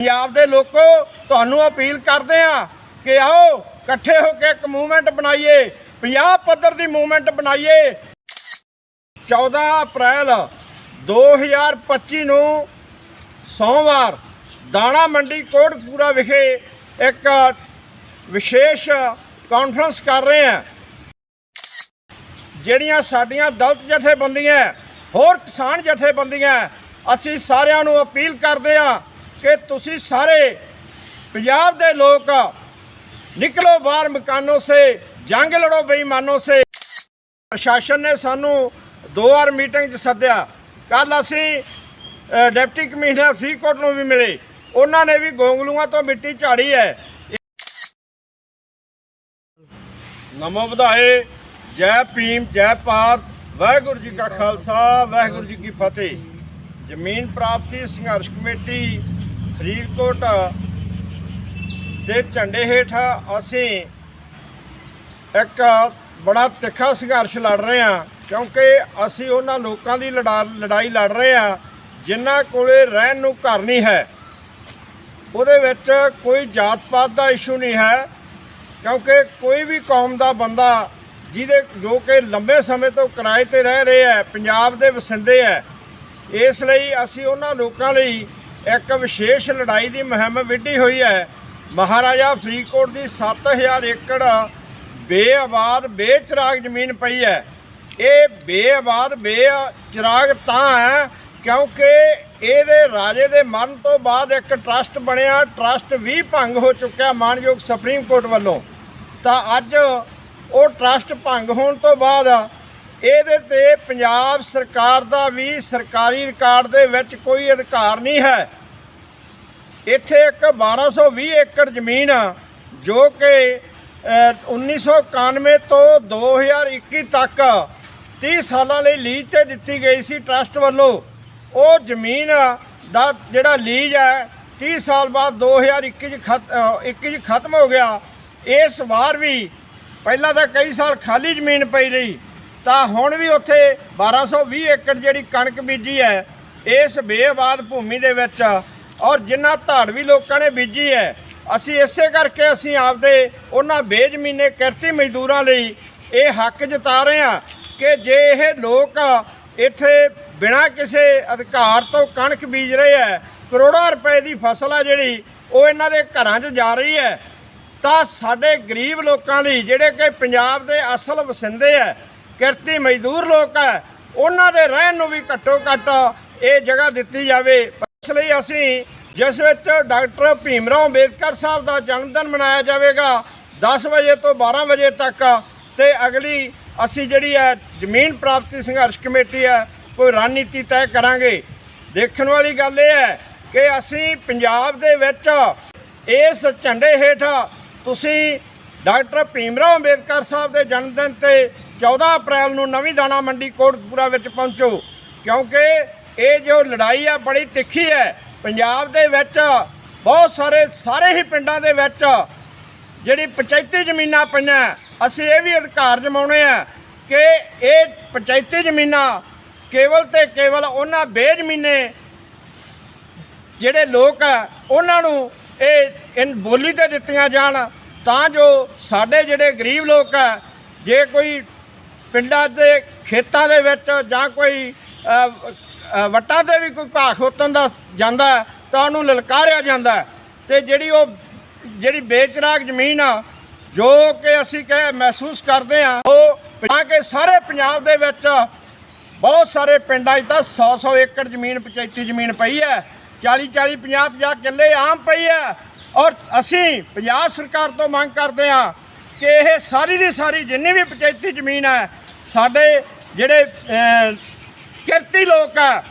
ਪੰਜਾਬ ਦੇ ਲੋਕੋ, ਤੁਹਾਨੂੰ ਅਪੀਲ ਕਰਦੇ ਆ ਕਿ ਆਓ, ਇਕੱਠੇ ਹੋ ਕੇ ਇੱਕ ਮੂਵਮੈਂਟ ਬਣਾਈਏ ਪੰਜਾਬ ਪੱਧਰ ਦੀ ਮੂਵਮੈਂਟ ਬਣਾਈਏ। 14 ਅਪ੍ਰੈਲ 2025 ਨੂੰ ਸੋਮਵਾਰ, ਦਾਣਾ ਮੰਡੀ ਕੋਟਕਪੂਰਾ ਵਿਖੇ ਇੱਕ ਵਿਸ਼ੇਸ਼ ਕਾਨਫਰੰਸ ਕਰ ਰਹੇ ਹਾਂ। ਜਿਹੜੀਆਂ ਸਾਡੀਆਂ ਦਲਤ ਜਥੇਬੰਦੀਆਂ, ਹੋਰ ਕਿਸਾਨ ਜਥੇਬੰਦੀਆਂ, ਅਸੀਂ ਸਾਰਿਆਂ ਨੂੰ ਅਪੀਲ ਕਰਦੇ ਹਾਂ ਕਿ ਤੁਸੀਂ ਸਾਰੇ ਪੰਜਾਬ ਦੇ ਲੋਕ ਨਿਕਲੋ ਬਾਹਰ ਮਕਾਨੋਂ ਸੇ, ਜੰਗ ਲੜੋ ਬੇਈਮਾਨੋਂ ਸੇ। ਪ੍ਰਸ਼ਾਸਨ ਨੇ ਸਾਨੂੰ ਦੋ ਵਾਰ ਮੀਟਿੰਗ 'ਚ ਸੱਦਿਆ। ਕੱਲ ਅਸੀਂ ਡਿਪਟੀ ਕਮਿਸ਼ਨਰ ਫਰੀਦਕੋਟ ਨੂੰ ਵੀ ਮਿਲੇ। ਉਹਨਾਂ ਨੇ ਵੀ ਗੋਂਗਲੂਆਂ ਤੋਂ ਮਿੱਟੀ ਝਾੜੀ ਹੈ। ਨਮੋ ਵਧਾਏ ਜੈ ਭੀਮ, ਜੈ ਭਾਰਤ। ਵਾਹਿਗੁਰੂ ਜੀ ਕਾ ਖਾਲਸਾ, ਵਾਹਿਗੁਰੂ ਜੀ ਕੀ ਫਤਿਹ। ਜ਼ਮੀਨ ਪ੍ਰਾਪਤੀ ਸੰਘਰਸ਼ ਕਮੇਟੀ ਫਰੀਦਕੋਟ ਦੇ ਝੰਡੇ ਹੇਠ ਅਸੀਂ ਇੱਕ ਬੜਾ ਤਿੱਖਾ ਸੰਘਰਸ਼ ਲੜ ਰਹੇ ਹਾਂ, ਕਿਉਂਕਿ ਅਸੀਂ ਉਹਨਾਂ ਲੋਕਾਂ ਦੀ ਲੜਾ- ਲੜਾਈ ਲੜ ਰਹੇ ਹਾਂ, ਜਿਨ੍ਹਾਂ ਕੋਲੇ ਰਹਿਣ ਨੂੰ ਘਰ ਨਹੀਂ ਹੈ। ਉਹਦੇ ਵਿੱਚ ਕੋਈ ਜਾਤ ਪਾਤ ਦਾ ਇਸ਼ੂ ਨਹੀਂ ਹੈ, ਕਿਉਂਕਿ ਕੋਈ ਵੀ ਕੌਮ ਦਾ ਬੰਦਾ ਜਿਹਦੇ, ਜੋ ਕਿ ਲੰਬੇ ਸਮੇਂ ਤੋਂ ਕਿਰਾਏ ਤੇ ਰਹਿ ਰਹੇ ਹੈ, ਪੰਜਾਬ ਦੇ ਵਸਿੰਦੇ ਹੈ ਇਸ ਲਈ ਅਸੀਂ ਉਹਨਾਂ ਲੋਕਾਂ ਲਈ ਇੱਕ ਵਿਸ਼ੇਸ਼ ਲੜਾਈ ਦੀ ਮੁਹਿੰਮ ਵਿੱਢੀ ਹੋਈ ਹੈ। ਮਹਾਰਾਜਾ ਫਰੀਦਕੋਟ ਦੀ 7000 ਏਕੜ ਬੇਆਬਾਦ, ਬੇਚਰਾਗ ਜ਼ਮੀਨ ਪਈ ਹੈ। ਇਹ ਬੇਆਬਾਦ, ਬੇਚਰਾਗ ਤਾਂ ਹੈ ਕਿਉਂਕਿ ਇਹਦੇ ਰਾਜੇ ਦੇ ਮਰਨ ਤੋਂ ਬਾਅਦ ਇੱਕ ਟਰਸਟ ਬਣਿਆ। ਟਰਸਟ ਵੀ ਭੰਗ ਹੋ ਚੁੱਕਿਆ ਮਾਨਯੋਗ ਸੁਪਰੀਮ ਕੋਰਟ ਵੱਲੋਂ। ਤਾਂ ਅੱਜ ਉਹ ਟਰਸਟ ਭੰਗ ਹੋਣ ਤੋਂ ਬਾਅਦ ਇਹਦੇ ਤੇ ਪੰਜਾਬ ਸਰਕਾਰ ਦਾ ਵੀ ਸਰਕਾਰੀ ਰਿਕਾਰਡ ਦੇ ਵਿੱਚ ਕੋਈ ਅਧਿਕਾਰ ਨਹੀਂ ਹੈ। ਇੱਥੇ ਇੱਕ 1220 ਏਕੜ ਜ਼ਮੀਨ ਜੋ ਕਿ ਅ, 1991 ਤੋਂ 2021 ਤੱਕ 30 ਸਾਲਾਂ ਲਈ ਲੀਜ਼ ਤੇ ਦਿੱਤੀ ਗਈ ਸੀ ਟਰਸਟ ਵੱਲੋਂ। ਉਹ ਜ਼ਮੀਨ ਦਾ ਜਿਹੜਾ ਲੀਜ਼ ਹੈ 30 ਸਾਲ ਬਾਅਦ 2021 ਚ ਖਤ- ਅ, 21 ਚ ਖਤਮ ਹੋ ਗਿਆ। ਇਸ ਵਾਰ ਵੀ ਪਹਿਲਾਂ ਤਾਂ ਕਈ ਸਾਲ ਖਾਲੀ ਜ਼ਮੀਨ ਪਈ ਰਹੀ। ਤਾਂ ਹੁਣ ਵੀ ਉੱਥੇ 1220 ਏਕੜ ਜਿਹੜੀ ਕਣਕ ਬੀਜੀ ਹੈ, ਇਸ ਬੇਬਾਦ ਭੂਮੀ ਦੇ ਵਿੱਚ ਔਰ ਜਿਨ੍ਹਾਂ ਧਾੜਵੀ ਲੋਕਾਂ ਨੇ ਬੀਜੀ ਹੈ, ਅਸੀਂ ਇਸੇ ਕਰਕੇ ਅਸੀਂ ਆਪਦੇ ਉਹਨਾਂ ਬੇਜ਼ਮੀਨੇ ਕਿਰਤੀ ਮਜ਼ਦੂਰਾਂ ਲਈ ਇਹ ਹੱਕ ਜਤਾ ਰਹੇ ਹਾਂ ਕਿ ਜੇ ਇਹ ਲੋਕ ਇੱਥੇ ਬਿਨਾਂ ਕਿਸੇ ਅਧਿਕਾਰ ਤੋਂ ਕਣਕ ਬੀਜ ਰਹੇ ਹੈ, ਕਰੋੜਾਂ ਰੁਪਏ ਦੀ ਫਸਲ ਆ ਜਿਹੜੀ, ਉਹ ਇਹਨਾਂ ਦੇ ਘਰਾਂ 'ਚ ਜਾ ਰਹੀ ਹੈ, ਤਾਂ ਸਾਡੇ ਗਰੀਬ ਲੋਕਾਂ ਲਈ ਜਿਹੜੇ ਕਿ ਪੰਜਾਬ ਦੇ ਅਸਲ ਵਸਿੰਦੇ ਹੈ ਕਿਰਤੀ ਮਜ਼ਦੂਰ ਲੋਕ ਹੈ, ਉਹਨਾਂ ਦੇ ਰਹਿਣ ਨੂੰ ਵੀ ਘੱਟੋ ਘੱਟ ਇਹ ਜਗ੍ਹਾ ਦਿੱਤੀ ਜਾਵੇ। ਇਸ ਲਈ ਅਸੀਂ ਜਿਸ ਵਿੱਚ ਡਾਕਟਰ ਭੀਮਰਾਓ ਅੰਬੇਦਕਰ ਸਾਹਿਬ ਦਾ ਜਨਮ ਦਿਨ ਮਨਾਇਆ ਜਾਵੇਗਾ 10 ਵਜੇ ਤੋਂ 12 ਵਜੇ ਤੱਕ ਤੇ ਅਗਲੀ ਅਸੀਂ ਜਿਹੜੀ ਹੈ ਜ਼ਮੀਨ ਪ੍ਰਾਪਤੀ ਸੰਘਰਸ਼ ਕਮੇਟੀ ਹੈ, ਕੋਈ ਰਣਨੀਤੀ ਤੈਅ ਕਰਾਂਗੇ। ਦੇਖਣ ਵਾਲੀ ਗੱਲ ਇਹ ਹੈ ਕਿ ਅਸੀਂ ਪੰਜਾਬ ਦੇ ਵਿੱਚ ਇਸ ਝੰਡੇ ਹੇਠ ਤੁਸੀਂ ਡਾਕਟਰ ਭੀਮਰਾਓ ਅੰਬੇਦਕਰ ਸਾਹਿਬ ਦੇ ਜਨਮ ਦਿਨ ਤੇ 14 ਅਪ੍ਰੈਲ ਨੂੰ ਨਵੀਂ ਦਾਣਾ ਮੰਡੀ ਕੋਟਪੂਰਾ ਵਿੱਚ ਪਹੁੰਚੋ, ਕਿਉਂਕਿ ਇਹ ਜੋ ਲੜਾਈ ਆ ਬੜੀ ਤਿੱਖੀ ਹੈ। ਪੰਜਾਬ ਦੇ ਵਿੱਚ ਬਹੁਤ ਸਾਰੇ ਸਾਰੇ ਹੀ ਪਿੰਡਾਂ ਦੇ ਵਿੱਚ ਜਿਹੜੀ ਪੰਚਾਇਤੀ ਜ਼ਮੀਨਾਂ ਪਈਆਂ, ਅਸੀਂ ਇਹ ਵੀ ਅਧਿਕਾਰ ਜਮਾਉਣੇ ਆ ਕਿ ਇਹ ਪੰਚਾਇਤੀ ਜ਼ਮੀਨਾਂ ਕੇਵਲ ਤੇ ਕੇਵਲ ਉਹਨਾਂ ਬੇਜ਼ਮੀਨੇ ਜਿਹੜੇ ਲੋਕ ਆ, ਉਹਨਾਂ ਨੂੰ ਇਹ ਇਨ ਬੋਲੀ ਤੇ ਦਿੱਤੀਆਂ ਜਾਣ। ਤਾਂ ਜੋ ਸਾਡੇ ਜਿਹੜੇ ਗਰੀਬ ਲੋਕ ਆ, ਜੇ ਕੋਈ ਪਿੰਡਾਂ ਦੇ ਖੇਤਾਂ ਦੇ ਵਿੱਚ ਜਾਂ ਕੋਈ ਵੱਟਾਂ ਤੇ ਵੀ ਕੋਈ ਘਾਹ ਖੋਤਨ ਦਾ ਜਾਂਦਾ, ਤਾਂ ਉਹਨੂੰ ਲਲਕਾਰਿਆ ਜਾਂਦਾ ਹੈ। ਤੇ ਜਿਹੜੀ ਉਹ, ਜਿਹੜੀ ਬੇਚਰਾਗ ਜ਼ਮੀਨ ਆ, ਜੋ ਕਿ ਅਸੀਂ ਕਹੇ ਮਹਿਸੂਸ ਕਰਦੇ ਆ, ਉਹ ਤਾਂ ਕਿ ਸਾਰੇ ਪੰਜਾਬ ਦੇ ਵਿੱਚ ਬਹੁਤ ਸਾਰੇ ਪਿੰਡਾਂ 'ਚ ਤਾਂ 100-100 ਏਕੜ ਜ਼ਮੀਨ, ਪੰਚਾਇਤੀ ਜ਼ਮੀਨ ਪਈ ਹੈ 40-40 50-50 ਕਿੱਲੇ ਆਮ ਪਈ ਹੈ ਔਰ ਅਸੀਂ ਪੰਜਾਬ ਸਰਕਾਰ ਤੋਂ ਮੰਗ ਕਰਦੇ ਹਾਂ ਕਿ ਇਹ ਸਾਰੀ ਦੀ ਸਾਰੀ ਜਿੰਨੀ ਵੀ ਪੰਚਾਇਤੀ ਜ਼ਮੀਨ ਹੈ, ਸਾਡੇ ਜਿਹੜੇ ਕਿਰਤੀ ਲੋਕ ਆ,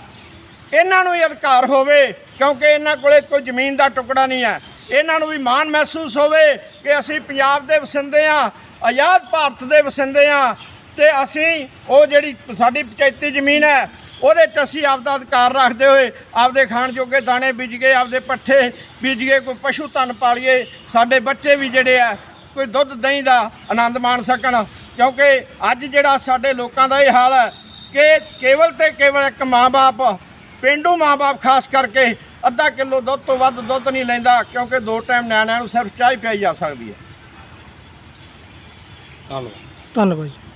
ਇਹਨਾਂ ਨੂੰ ਵੀ ਅਧਿਕਾਰ ਹੋਵੇ, ਕਿਉਂਕਿ ਇਹਨਾਂ ਕੋਲੇ ਕੋਈ ਜ਼ਮੀਨ ਦਾ ਟੁਕੜਾ ਨਹੀਂ ਹੈ। ਇਹਨਾਂ ਨੂੰ ਵੀ ਮਾਣ ਮਹਿਸੂਸ ਹੋਵੇ ਕਿ ਅਸੀਂ ਪੰਜਾਬ ਦੇ ਵਸਿੰਦੇ ਆ ਆਜ਼ਾਦ ਭਾਰਤ ਦੇ ਵਸਿੰਦੇ ਆ ਤੇ ਅਸੀਂ ਉਹ ਜਿਹੜੀ ਸਾਡੀ ਪੰਚਾਇਤੀ ਜ਼ਮੀਨ ਹੈ, ਉਹਦੇ 'ਚ ਅਸੀਂ ਆਪਦਾ ਅਧਿਕਾਰ ਰੱਖਦੇ ਹੋਏ ਆਪਦੇ ਖਾਣ ਜੋਗੇ ਦਾਣੇ ਬੀਜ ਗਏ, ਆਪਦੇ ਪੱਠੇ ਬੀਜ ਗਏ, ਕੋਈ ਪਸ਼ੂ ਧਨ ਪਾਲੀਏ, ਸਾਡੇ ਬੱਚੇ ਵੀ ਜਿਹੜੇ ਆ, ਕੋਈ ਦੁੱਧ ਦਹੀਂ ਦਾ ਆਨੰਦ ਮਾਣ ਸਕਣ। ਕਿਉਂਕਿ ਅੱਜ ਜਿਹੜਾ ਸਾਡੇ ਲੋਕਾਂ ਦਾ ਇਹ ਹਾਲ ਹੈ ਕਿ ਕੇਵਲ ਤੇ ਕੇਵਲ ਇੱਕ ਮਾਂ-ਬਾਪ, ਪਿੰਡੂ ਮਾਂ-ਬਾਪ ਖਾਸ ਕਰਕੇ ਅੱਧਾ ਕਿਲੋ ਦੁੱਧ ਤੋਂ ਵੱਧ ਦੁੱਧ ਨਹੀਂ ਲੈਂਦਾ, ਕਿਉਂਕਿ ਦੋ ਟਾਈਮ ਨਿਆਣਿਆਂ ਨੂੰ ਸਿਰਫ ਚਾਹ ਹੀ ਪਿਆਈ ਜਾ ਸਕਦੀ ਹੈ। ਧੰਨਵਾਦ। ਧੰਨਵਾਦ ਜੀ।